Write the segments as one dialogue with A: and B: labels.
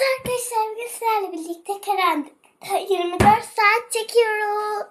A: Arkadaşlar bugün birlikte karanlıkta 24 saat çekiyoruz.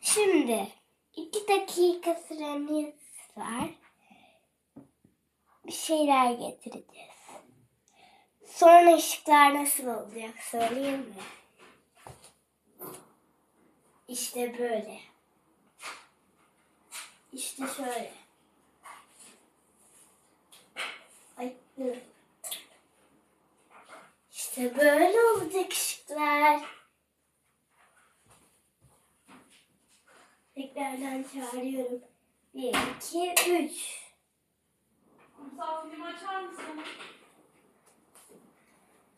A: Şimdi 2 dakika süremiz var. Bir şeyler getireceğiz. Sonra ışıklar nasıl olacak söyleyeyim mi? İşte böyle. İşte şöyle. Ay dur. İşte böyle olacak ışıklar. Tekrardan çağırıyorum. Bir, iki, üç.
B: Kumsal film açar mısın?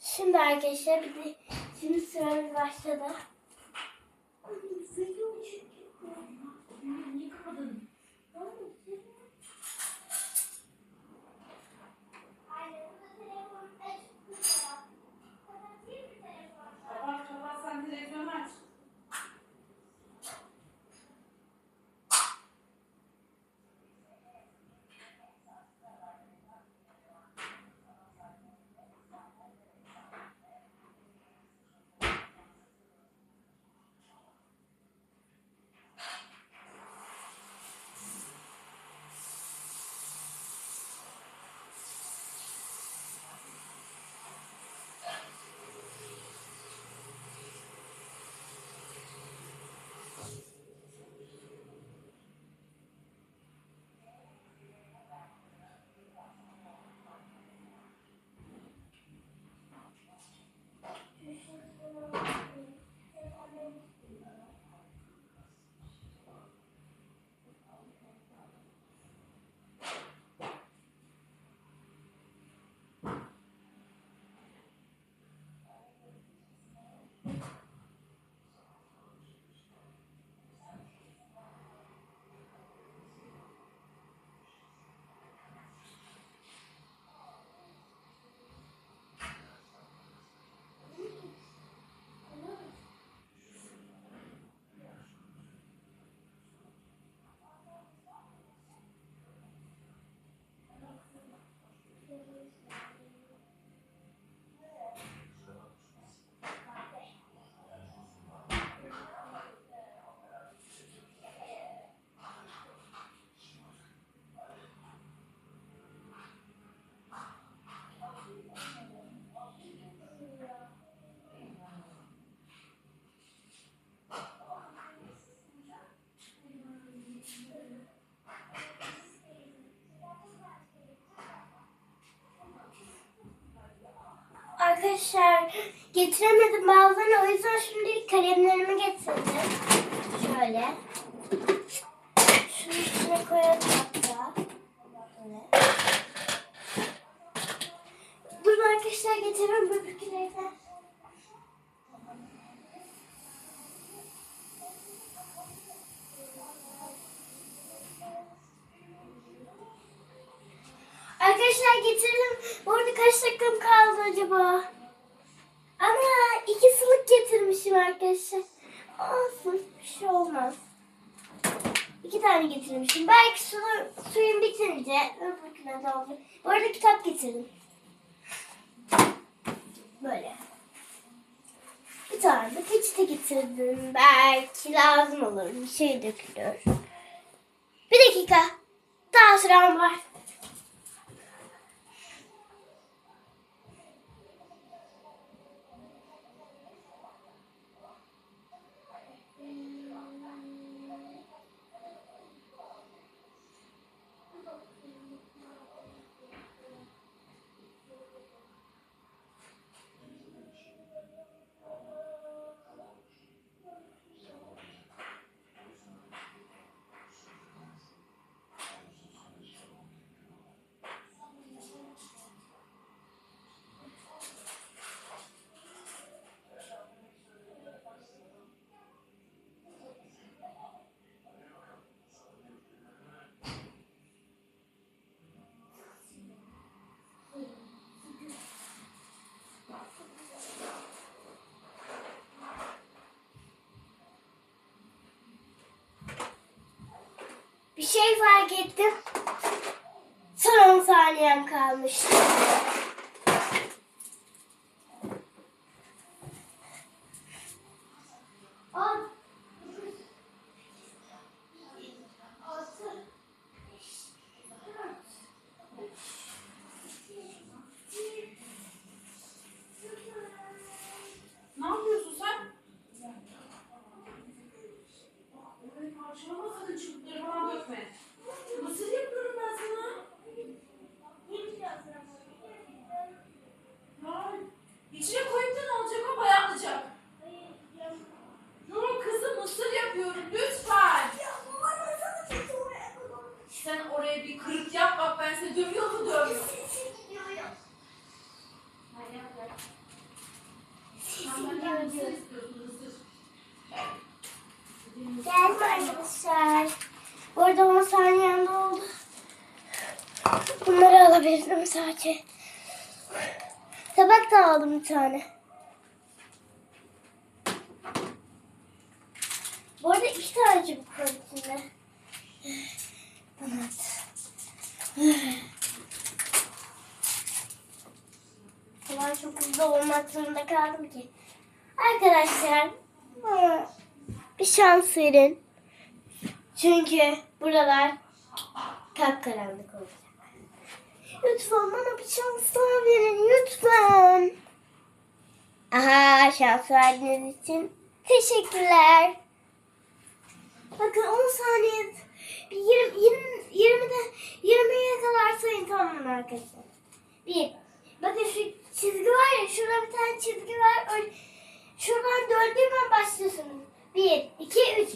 A: Şimdi arkadaşlar bir de şimdi süremiz başladı. Arkadaşlar getiremedim bazen o yüzden şimdi kalemlerimi getirdim. Şöyle. Şunu içine koyalım hatta. Böyle. Dur arkadaşlar getiriyorum böbürkülerden. Arkadaşlar getirdim. Bu arada kaç dakikam kaldı acaba? Ana iki sılık getirmişim arkadaşlar. Olsun bir şey olmaz. İki tane getirmişim. Belki su, suyun bitince öbürküne de olur. Bu arada kitap getirdim. Böyle. Bir tane de peçete getirdim. Belki lazım olur. Bir şey dökülür. Bir dakika. Daha sıram var. Şey fark ettim. Son 10 saniyem kalmıştı. Gidiyoruz. Geldim arkadaşlar. Bu arada 10 saniyem oldu. Bunları alabilirim sadece. Tabak da aldım bir tane. Bu arada iki tane çubuk var içinde. Evet. Ben çok hızlı olmak zorunda kaldım ki. Arkadaşlar bir şans verin. Çünkü buralar kapkaranlık olacak. Lütfen bana bir şans daha verin lütfen. Aha şans verdiğiniz için teşekkürler. Bakın 10 saniye 20 20 20'de 20'ye kadar sayın tamam arkadaşlar? Bir. Bakın şu çizgi var ya şurada bir tane çizgi var. Öyle, şuradan döndüğümden başlıyorsunuz. Bir, iki, üç.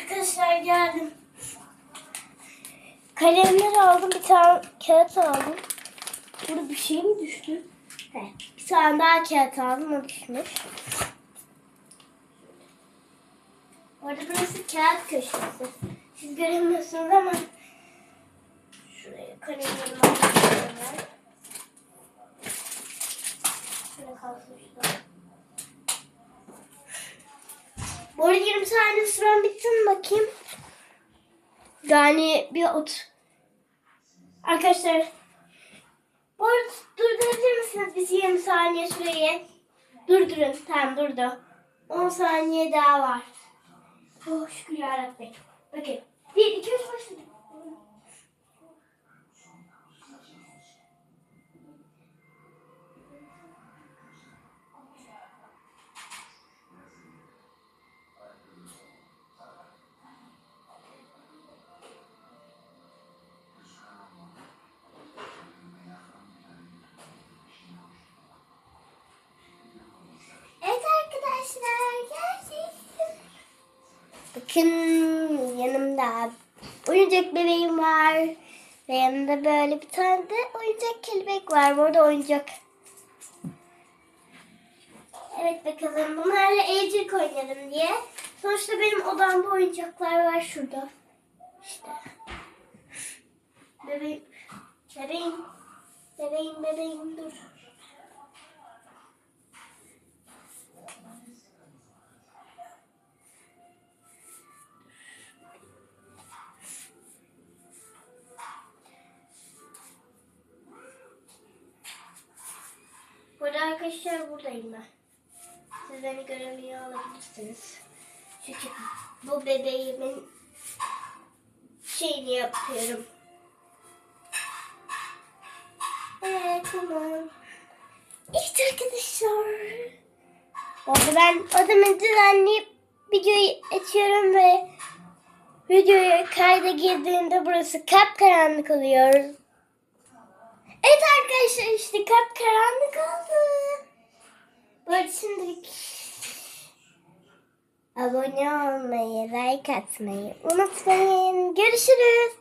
A: Arkadaşlar geldim. Kalemler aldım. Bir tane kağıt aldım. Burada bir şey mi düştü? He. Bir tane daha kağıt aldım. O düşmüş. Orada burası kağıt köşesi. Siz göremiyorsunuz ama şuraya kalemlerimi aldım. Şuraya kalsın şurada. Bu arada 20 saniye süren bitti mi bakayım? Yani bir ot. Arkadaşlar. Bu arada durdurabilir misiniz bizi 20 saniye süreyi? Durdurun. Tamam durdu. 10 saniye daha var. Oh şükür yarabbim. Bakın. 1, 2, 3 başladı. Bakın yanımda oyuncak bebeğim var. Ve yanında böyle bir tane de oyuncak kelebek var. Burada oyuncak. Evet bakalım bunlarla evcilik oynarım diye. Sonuçta benim odamda oyuncaklar var şurada. İşte. Bebeğim. Bebeğim. Bebeğim bebeğim dur. Burada arkadaşlar buradayım ben. Siz beni göremiyor olabilirsiniz. Çünkü bu bebeğimin şeyini yapıyorum. Evet tamam. İşte arkadaşlar. Orada ben odamı düzenleyip videoyu açıyorum ve videoya kayda girdiğinde burası kapkaranlık oluyor. Evet arkadaşlar işte kapkaranlık oldu. Böyle şimdilik abone olmayı, like atmayı unutmayın. Görüşürüz.